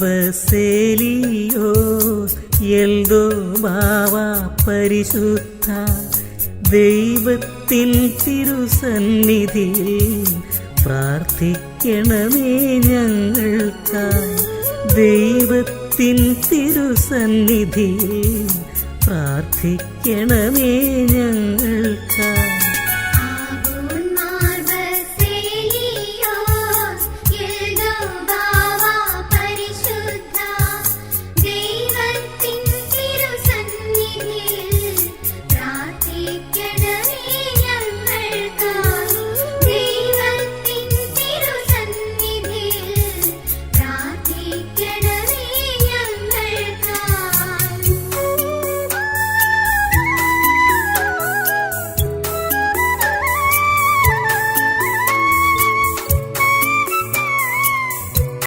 ബസേലിയോ എൽദോ ബാവ പരിശുദ്ധ. ദൈവത്തിൻ തിരുസന്നിധിയിൽ പ്രാർത്ഥിക്കണമേ ഞങ്ങൾക്കായി. ദൈവത്തിൻ തിരുസന്നിധിയിൽ പ്രാർത്ഥിക്കണമേ ഞങ്ങൾ